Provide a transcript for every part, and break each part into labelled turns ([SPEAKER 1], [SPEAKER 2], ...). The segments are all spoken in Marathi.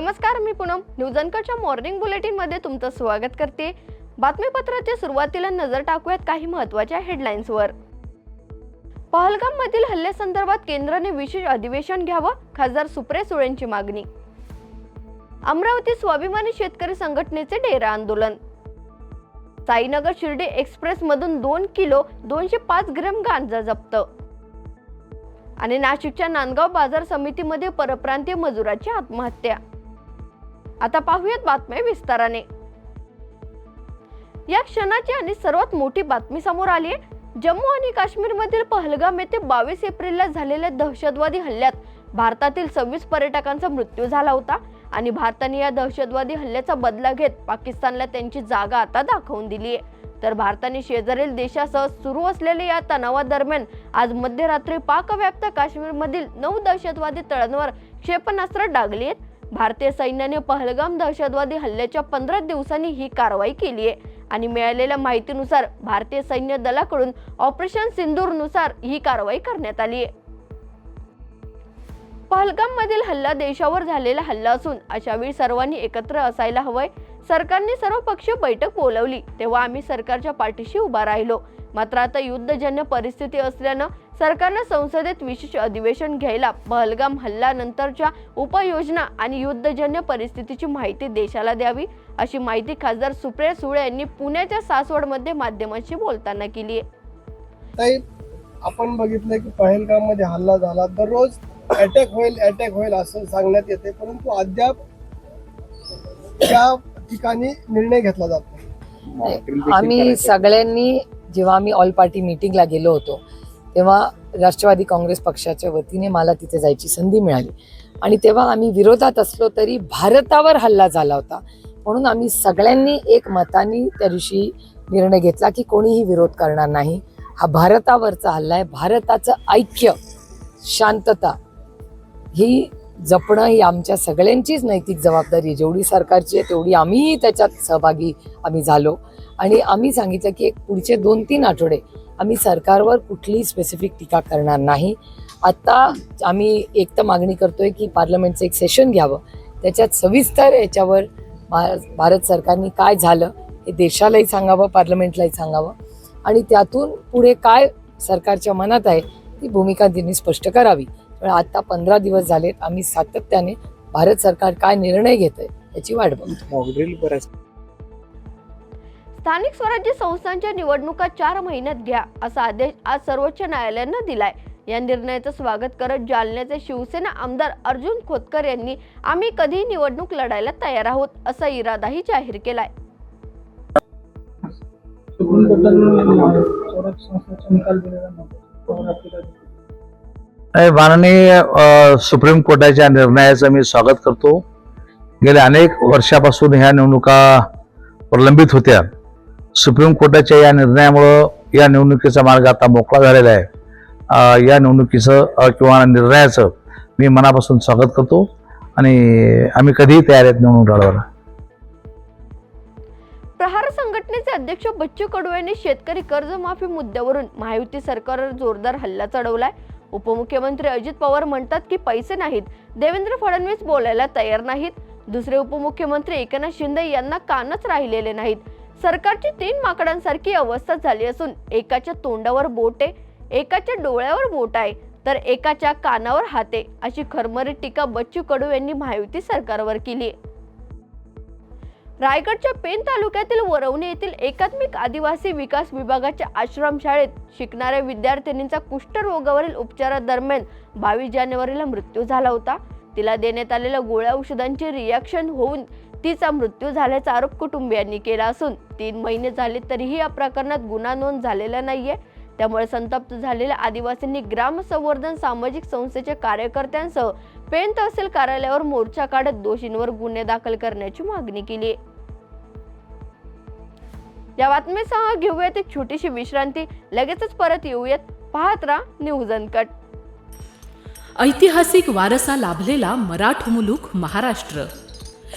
[SPEAKER 1] नमस्कार मी पूनम. न्यूज अंकरच्या मॉर्निंग बुलेटिनमध्ये तुमचं स्वागत करते. बातमीपत्राच्या सुरुवातीला नजर टाकूयात काही महत्त्वाच्या हेडलाईन्सवर पहलगाममधील हल्ल्यासंदर्भात केंद्राने विशेष अधिवेशन घ्यावं खासदार सुप्रे सुळेंची मागणी. अमरावती स्वाभिमानी शेतकरी संघटनेचे डेरा आंदोलन. साईनगर शिर्डी एक्सप्रेस मधून दोन किलो दोनशे पाच ग्रॅम गांजा जप्त. आणि नाशिकच्या नांदगाव बाजार समितीमध्ये परप्रांतीय मजुराची आत्महत्या. आता पाहूयात बातम्या विस्ताराने. या क्षणाची आणि सर्वात मोठी बातमी समोर आली आहे. जम्मू आणि काश्मीरमधील पहलगाम येथे बावीस एप्रिलला झालेल्या दहशतवादी हल्ल्यात भारतातील सव्वीस पर्यटकांचा मृत्यू झाला होता आणि भारताने या दहशतवादी हल्ल्याचा बदला घेत पाकिस्तानला त्यांची जागा आता दाखवून दिली आहे. तर भारताने शेजारील देशासह सुरू असलेल्या या तणावादरम्यान आज मध्यरात्री पाकव्याप्त काश्मीरमधील नऊ दहशतवादी तळांवर क्षेपणास्त्र डागली आहेत. भारतीय सैन्याने पहलगाम दहशतवादी हल्ल्याच्या पंधरा दिवसांनी ही कारवाई केली आहे. आणि मिळालेल्या माहितीनुसार भारतीय सैन्य दलाकडून ऑपरेशन सिंदूरनुसार ही कारवाई करण्यात आली आहे. पहलगाम मधील हल्ला देशावर झालेला हल्ला असून अशा वेळी सर्वांनी एकत्र असायला हवंय. सरकारने सर्व पक्ष बैठक बोलवली. तेव्हा आम्ही सरकारच्या पाठीशी उभा राहिलो. मात्र आता युद्धजन्य परिस्थिती असल्यानं सरकारनं संसदेत विशेष अधिवेशन घ्यायला पहलगाम हल्ल्यानंतरच्या उपाययोजना आणि युद्धजन्य परिस्थितीची माहिती देशाला द्यावी अशी माहिती खासदार सुप्रिया सुळे यांनी पुण्याच्या सासवडमध्ये माध्यमांशी बोलताना केली आहे.
[SPEAKER 2] ताई आपण बघितलं की पहलगाममध्ये हल्ला झाला. दररोज अटॅक होईल अटॅक होईल असं सांगण्यात येते परंतु अद्याप त्या ठिकाणी निर्णय घेतला जात नाही.
[SPEAKER 3] आम्ही सगळ्यांनी जेव्हा आम्ही ऑल पार्टी मीटिंगला गेलो होतो तेव्हा राष्ट्रवादी काँग्रेस पक्षाच्या वतीने मला तिथे जायची संधी मिळाली. आणि तेव्हा आम्ही विरोधात असलो तरी भारतावर हल्ला झाला होता. म्हणून आम्ही सगळ्यांनी एक मताने त्या दिवशी निर्णय घेतला की कोणीही विरोध करणार नाही. हा भारतावरचा हल्ला आहे. भारताचं ऐक्य शांतता ही जपणं ही आमच्या सगळ्यांचीच नैतिक जबाबदारी जेवढी सरकारची आहे तेवढी आम्हीही त्याच्यात सहभागी आम्ही झालो. आणि आम्ही सांगितलं की एक पुढचे दोन तीन आठवडे आम्ही सरकारवर कुठलीही स्पेसिफिक टीका करणार नाही. आत्ता आम्ही एक तर मागणी करतोय की पार्लमेंटचं एक सेशन घ्यावं. त्याच्यात सविस्तर याच्यावर भा- भारत सरकारने काय झालं हे देशालाही सांगावं पार्लमेंटलाही सांगावं. आणि त्यातून पुढे काय सरकारच्या मनात आहे ती भूमिका त्यांनी स्पष्ट करावी. पण आत्ता पंधरा दिवस झालेत आम्ही सातत्याने भारत सरकार काय निर्णय घेत आहे याची वाट बघतो
[SPEAKER 1] स्थानिक स्वराज्य संस्थांच्या निवडणुका चार महिन्यात घ्या असा आदेश आज सर्वोच्च न्यायालयानं दिलाय. या निर्णयाचं स्वागत करत जालन्याचे शिवसेना आमदार अर्जुन खोतकर यांनी आम्ही कधीही निवडणूक लढायला तयार आहोत असा इरादाही जाहीर केलाय.
[SPEAKER 4] माननीय सुप्रीम कोर्टाच्या निर्णयाचं मी स्वागत करतो. गेल्या अनेक वर्षापासून ह्या निवडणुका प्रलंबित होत्या. सुप्रीम कोर्टाच्या या निर्णयामुळं या निवडणुकीचा मार्ग आता मोकळा झालेला आहे. या निवडणुकीचं किंवा निर्णयाचं मी मनापासून स्वागत करतो आणि आम्ही कधीही तयार आहेत निवडणूक लढवायला.
[SPEAKER 1] प्रहार संघटनेचे अध्यक्ष बच्चू कडू यांनी शेतकरी कर्जमाफी मुद्द्यावरून महायुती सरकारवर जोरदार हल्ला चढवलाय. उपमुख्यमंत्री अजित पवार म्हणतात की पैसे नाहीत देवेंद्र फडणवीस बोलायला तयार नाहीत. दुसरे उपमुख्यमंत्री एकनाथ शिंदे यांना कानच राहिलेले नाहीत. सरकारची तीन माकडांसारखी अवस्था झाली असून एकाच्या तोंडावर बोट आहे एकाच्या डोळ्यावर बोट आहे तर एकाच्या कानावर हाते अशी खरमरी टीका बच्चू कडू यांनी महायुती सरकारवर केली रायगडच्या पेन तालुक्यातील वरवणे येथील एकात्मिक आदिवासी विकास विभागाच्या आश्रमशाळेत शिकणाऱ्या विद्यार्थिनींचा कुष्ठरोगावरील उपचारादरम्यान बावीस जानेवारीला मृत्यू झाला होता. तिला देण्यात आलेल्या गोळ्या औषधांची रिॲक्शन होऊन तिचा मृत्यू झाल्याचा आरोप कुटुंबियांनी केला असून तीन महिने झाले तरीही या प्रकरणात गुन्हा नोंद झालेला नाहीये. त्यामुळे संतप्त झालेल्या आदिवासींनी ग्राम संवर्धन सामाजिक संस्थेच्या कार्यकर्त्यांसह पेन तहसील कार्यालयावर मोर्चा काढत दोषींवर गुन्हे दाखल करण्याची मागणी केली आहे. या बातमीसह घेऊयात एक छोटीशी विश्रांती. लगेचच परत येऊयात. पाहत राहा न्यूज अनकट.
[SPEAKER 5] ऐतिहासिक वारसा लाभलेला मराठ मुलूक महाराष्ट्र.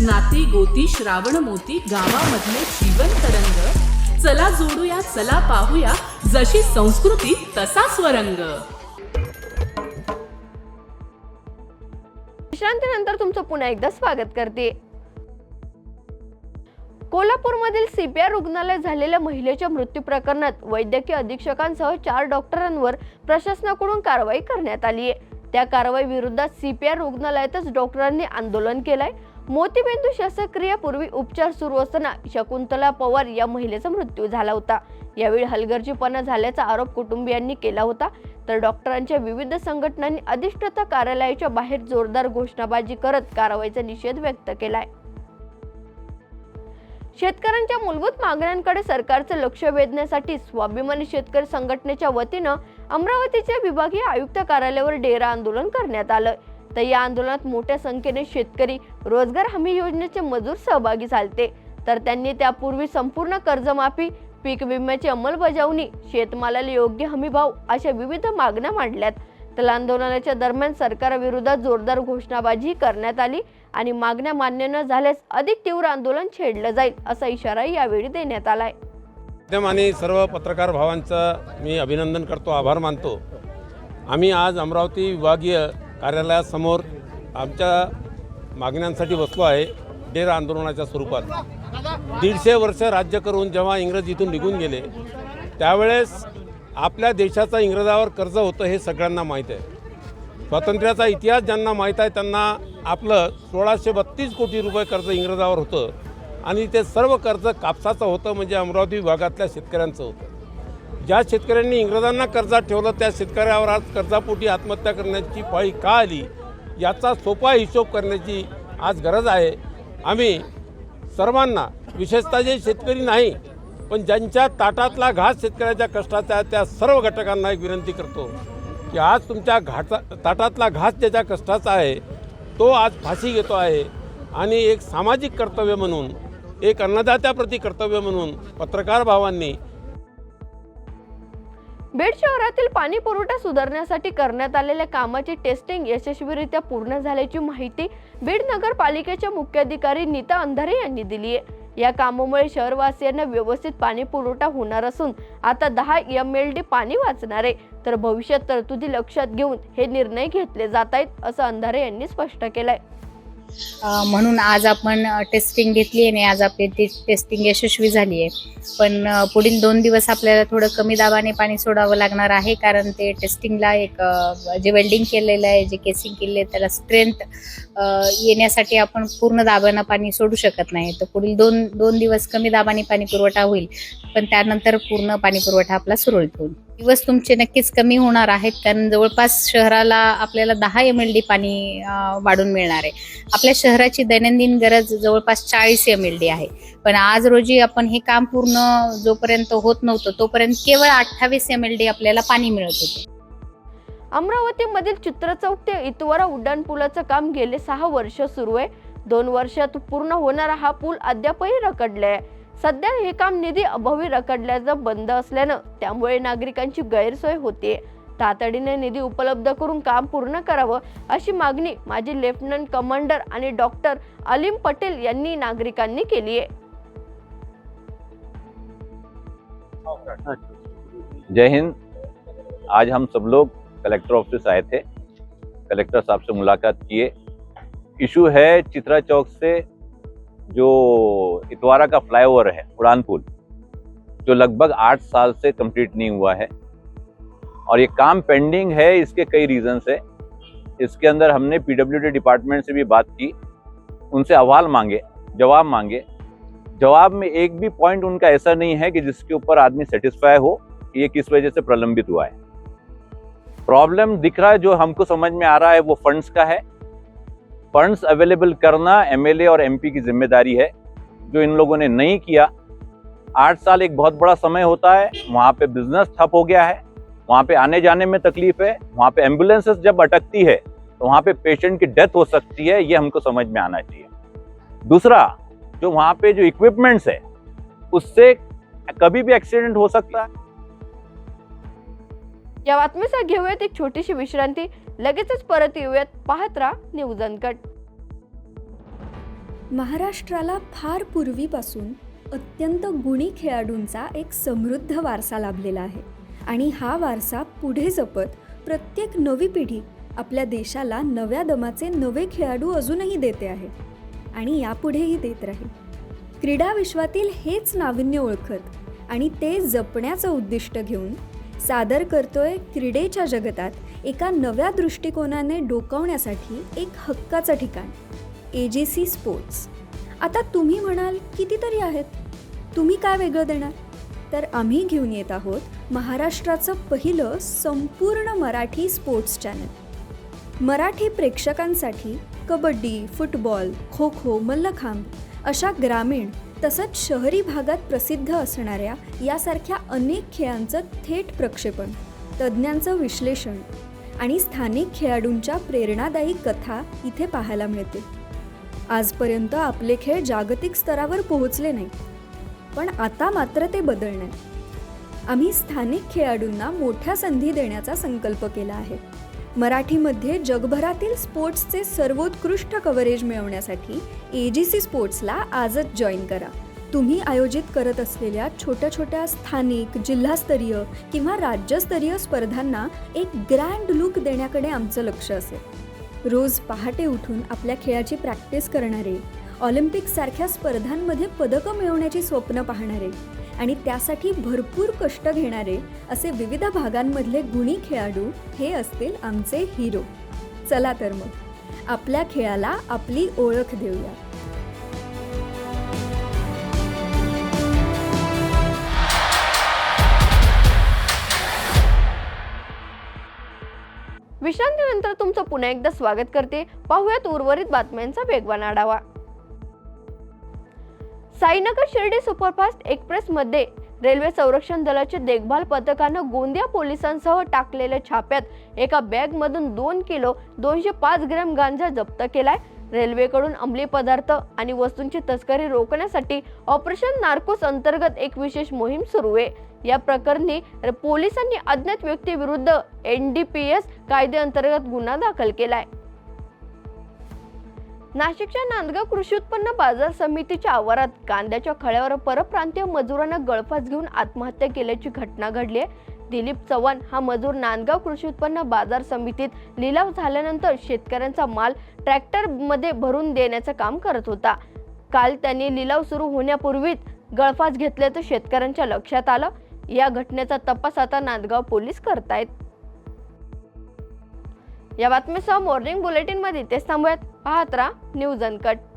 [SPEAKER 5] नाती गोती श्रावण मोती गावामधले जीवन तरंग. चला जोडूया चला पाहूया जशी संस्कृती तसा स्वरंग.
[SPEAKER 1] विश्रांतीनंतर तुमचं पुन्हा एकदा स्वागत करते. कोल्हापूरमधील सीपीआर रुग्णालयात झालेल्या महिलेच्या मृत्यू प्रकरणात वैद्यकीय अधीक्षकांसह चार डॉक्टरांवर प्रशासनाकडून कारवाई करण्यात आली आहे त्या कारवाई विरोधात सीपीआर रुग्णालयातच डॉक्टरांनी आंदोलन केलंय. मोतीबिंदू शस्त्रक्रियापूर्वी उपचार सुरू असताना शकुंतला पवार या महिलेचा मृत्यू झाला होता. यावेळी हलगर्जीपणा झाल्याचा आरोप कुटुंबियांनी केला होता. तर डॉक्टरांच्या विविध संघटनांनी अधिष्ठाता कार्यालयाच्या बाहेर जोरदार घोषणाबाजी करत कारवाईचा निषेध व्यक्त केलाय. शेतकऱ्यांच्या मूलभूत मागण्यांकडे सरकारचं लक्ष वेधण्यासाठी स्वाभिमानी शेतकरी संघटनेच्या वतीनं अमरावतीच्या विभागीय आयुक्त कार्यालयावर डेरा आंदोलन करण्यात आलं. तर या आंदोलनात मोठ्या संख्येने शेतकरी रोजगार हमी योजनेचे मजूर सहभागी झालते. तर त्यांनी त्यापूर्वी संपूर्ण कर्जमाफी पीक विम्याची अंमलबजावणी शेतमालाला योग्य हमीभाव अशा विविध मागण्या मांडल्यात. तर आंदोलनाच्या दरम्यान सरकारविरोधात जोरदार घोषणाबाजी करण्यात आली आणि मागण्या मान्य न झाल्यास अधिक तीव्र आंदोलन छेडलं जाईल असा इशारा यावेळी देण्यात आलाय.
[SPEAKER 6] माध्यम आणि सर्व पत्रकार भावांचं मी अभिनंदन करतो आभार मानतो. आम्ही आज अमरावती विभागीय कार्यालयासमोर आमच्या मागण्यांसाठी बसलो आहे डेरा आंदोलनाच्या स्वरूपात. दीडशे वर्ष राज्य करून जेव्हा इंग्रज इथून निघून गेले त्यावेळेस आपल्या देशाचा इंग्रजावर कर्ज होतं हे सगळ्यांना माहीत आहे. स्वातंत्र्याचा इतिहास ज्यांना माहीत आहे त्यांना आपलं सोळाशे बत्तीस कोटी रुपये कर्ज इंग्रजावर होतं आणि ते सर्व कर्ज कापसाचं होतं म्हणजे अमरावती विभागातल्या शेतकऱ्यांचं होतं. ज्या शेतकऱ्यांनी इंग्रजांना कर्जात ठेवलं त्या शेतकऱ्यावर आज कर्जापोटी आत्महत्या करण्याची पाळी का आली? याचा सोपा हिशोब करण्याची आज गरज आहे. आम्ही सर्वांना विशेषतः जे शेतकरी नाही पण ज्यांच्या ताटातला घास शेतकऱ्याच्या कष्टाचा आहे त्या सर्व घटकांना एक विनंती करतो की आज तुमच्या घाटा ताटातला घास ज्याच्या कष्टाचा आहे तो आज फाशी घेतो आहे. आणि एक सामाजिक कर्तव्य म्हणून एक अन्नदात्याप्रती कर्तव्य म्हणून पत्रकार भावांनी
[SPEAKER 1] बीड शहरातील पाणी पुरवठा सुधारण्यासाठी करण्यात आलेल्या कामाची टेस्टिंग यशस्वीरित्या पूर्ण झाल्याची माहिती बीड नगरपालिकेच्या मुख्याधिकारी नीता अंधारे यांनी दिली आहे या कामामुळे शहरवासियांना व्यवस्थित पाणी पुरवठा होणार असून आता दहा एम एल डी पाणी वाचणार आहे. तर भविष्यात तरतुदी लक्षात घेऊन हे निर्णय घेतले जात आहेत असं अंधारे यांनी स्पष्ट केलंय.
[SPEAKER 7] म्हणून आज आपण टेस्टिंग घेतली आहे आणि आज आपली ती टेस्टिंग यशस्वी झाली आहे. पण पुढील दोन दिवस आपल्याला थोडं कमी दाबाने पाणी सोडावं लागणार आहे कारण ते टेस्टिंगला एक जे वेल्डिंग केलेलं आहे जे केसिंग केले त्याला स्ट्रेंथ येण्यासाठी आपण पूर्ण दाबानं पाणी सोडू शकत नाही. तर पुढील दोन दोन दिवस कमी दाबाने पाणी पुरवठा होईल पण त्यानंतर पूर्ण पाणी पुरवठा आपला सुरळीत होईल. दिवस तुमचे नक्कीच कमी होणार आहेत कारण जवळपास शहराला आपल्याला दहा एम एल डी पाणी वाढून मिळणार आहे. आपल्या शहराची दैनंदिन गरज जवळपास चाळीस एम एल डी आहे. पण आज रोजी आपण हे काम पूर्ण जोपर्यंत होत नव्हतं तोपर्यंत केवळ अठ्ठावीस एम एल डी आपल्याला पाणी मिळत होते.
[SPEAKER 1] अमरावतीमधील चित्रचौक ते इतवारा उड्डाण पुलाचं काम गेले सहा वर्ष सुरू आहे. दोन वर्षात पूर्ण होणारा हा पूल अद्यापही रखडलाय सध्या हे काम निधी अभावी रखडल्याचं बंद असल्यानं त्यामुळे नागरिकांची गैरसोय होते तातडीने निधी उपलब्ध करून काम पूर्ण करावं अशी मागणी माजी लेफ्टनंट कमांडर आणि डॉक्टर अलीम पटेल यांनी नागरिकांनी केली आहे.
[SPEAKER 8] जय हिंद. आज हम सब लोग कलेक्टर ऑफ़िस आए थे. कलेक्टर साहब से मुलाकात किए. इशू है चित्रा चौक से जो इतवारा का फ्लाईओवर है उड़ान पुल जो लगभग आठ साल से कंप्लीट नहीं हुआ है। और ये काम पेंडिंग है इसके कई रीजंस है। इसके अंदर हमने पीडब्ल्यूडी डिपार्टमेंट से भी बात की। उनसे अहवाल मांगे, जवाब मांगे। जवाब में एक भी पॉइंट उनका ऐसा नहीं है कि जिसके ऊपर आदमी सेटिस्फाई हो कि ये किस वजह से प्रलंबित हुआ है। प्रॉब्लम दिख रहा है, जो हमको समझ में आ रहा है, वो फंड्स का है। फंड्स अवेलेबल करना एमएलए और एमपी की ज़िम्मेदारी है, जो इन लोगों ने नहीं किया। आठ साल एक बहुत बड़ा समय होता है, वहाँ पे बिज़नेस ठप हो गया है। वहाँ पे आने जाने में तकलीफ है वहाँ पे एम्बुलेंसेस जब अटकती है तो वहाँ पे पेशेंट की डेथ हो सकती है ये हमको समझ में आना चाहिए। दूसरा जो वहाँ पे जो इक्विपमेंट्स है उससे कभी भी एक्सीडेंट हो सकता है।
[SPEAKER 1] या बातमीसह घेऊयात एक छोटीशी विश्रांती लगेचच परत येऊयात पाहत राहा न्यूज अनकट
[SPEAKER 9] महाराष्ट्राला फार पूर्वीपासून अत्यंत गुणी खेळाडूंचा एक समृद्ध वारसा लाभलेला आहे. आणि हा वारसा पुढे जपत प्रत्येक नवी पिढी आपल्या देशाला नव्या दमाचे नवे खेळाडू अजूनही देते आहे. आणि यापुढेही देत राहील. क्रीडा विश्वातील हेच नाविन्य ओळखत आणि ते जपण्याचं उद्दिष्ट घेऊन सादर करतोय क्रीडेच्या जगतात एका नव्या दृष्टिकोनाने डोकावण्यासाठी एक हक्काचं ठिकाण ए जी सी स्पोर्ट्स आता तुम्ही म्हणाल कितीतरी आहेत. तुम्ही काय वेगळं देणार? तर आम्ही घेऊन येत आहोत महाराष्ट्राचं पहिलं संपूर्ण मराठी स्पोर्ट्स चॅनल मराठी प्रेक्षकांसाठी कबड्डी फुटबॉल खो खो मल्लखांब अशा ग्रामीण तसंच शहरी भागात प्रसिद्ध असणाऱ्या यासारख्या अनेक खेळांचं थेट प्रक्षेपण तज्ज्ञांचं विश्लेषण आणि स्थानिक खेळाडूंच्या प्रेरणादायी कथा इथे पाहायला मिळते. आजपर्यंत आपले खेळ जागतिक स्तरावर पोहोचले नाही पण आता मात्र ते बदलणार. आम्ही स्थानिक खेळाडूंना मोठ्या संधी देण्याचा संकल्प केला आहे. मराठीमध्ये जगभरातील स्पोर्ट्सचे सर्वोत्कृष्ट कव्हरेज मिळवण्यासाठी ए जी सी स्पोर्ट्सला आजच जॉईन करा. तुम्ही आयोजित करत असलेल्या छोट्या छोट्या स्थानिक जिल्हास्तरीय किंवा राज्यस्तरीय स्पर्धांना एक ग्रँड लुक देण्याकडे आमचं लक्ष असेल. रोज पहाटे उठून आपल्या खेळाची प्रॅक्टिस करणारे ऑलिम्पिकसारख्या स्पर्धांमध्ये पदकं मिळवण्याची स्वप्न पाहणारे आणि त्यासाठी भरपूर कष्ट घेणारे असे विविध भागांमधले गुणी खेळाडू हे असतील आमचे हिरो. चला तर मग आपल्या खेळाला आपली ओळख देऊया.
[SPEAKER 1] विश्रांतीनंतर तुमचं पुन्हा एकदा स्वागत करते. पाहुयात उर्वरित बातम्यांचा वेगवान आढावा. साईनगर शिर्डी सुपरफास्ट एक्सप्रेसमध्ये रेल्वे संरक्षण दलाच्या देखभाल पथकानं गोंदिया पोलिसांसह टाकलेल्या छाप्यात एका बॅगमधून दोन किलो दोनशे पाच ग्रॅम गांजा जप्त केलाय. रेल्वेकडून अंमली पदार्थ आणि वस्तूंची तस्करी रोखण्यासाठी ऑपरेशन नार्कोस अंतर्गत एक विशेष मोहीम सुरू आहे. या प्रकरणी पोलिसांनी अज्ञात व्यक्तीविरुद्ध एन डी पी एस कायद्याअंतर्गत गुन्हा दाखल केलाय. नाशिकच्या नांदगाव कृषी उत्पन्न बाजार समितीच्या आवारात कांद्याच्या खळ्यावर परप्रांतीय मजुरांना गळफास घेऊन आत्महत्या केल्याची घटना घडली आहे. दिलीप चव्हाण हा मजूर नांदगाव कृषी उत्पन्न बाजार समितीत लिलाव झाल्यानंतर शेतकऱ्यांचा माल ट्रॅक्टरमध्ये भरून देण्याचं काम करत होता. काल त्यांनी लिलाव सुरू होण्यापूर्वीच गळफास घेतल्याचं शेतकऱ्यांच्या लक्षात आलं. या घटनेचा तपास आता नांदगाव पोलीस करतायत. या बातमीसह मॉर्निंग बुलेटिनमध्ये तेच थांबूयात. पाहत राहा. News uncut.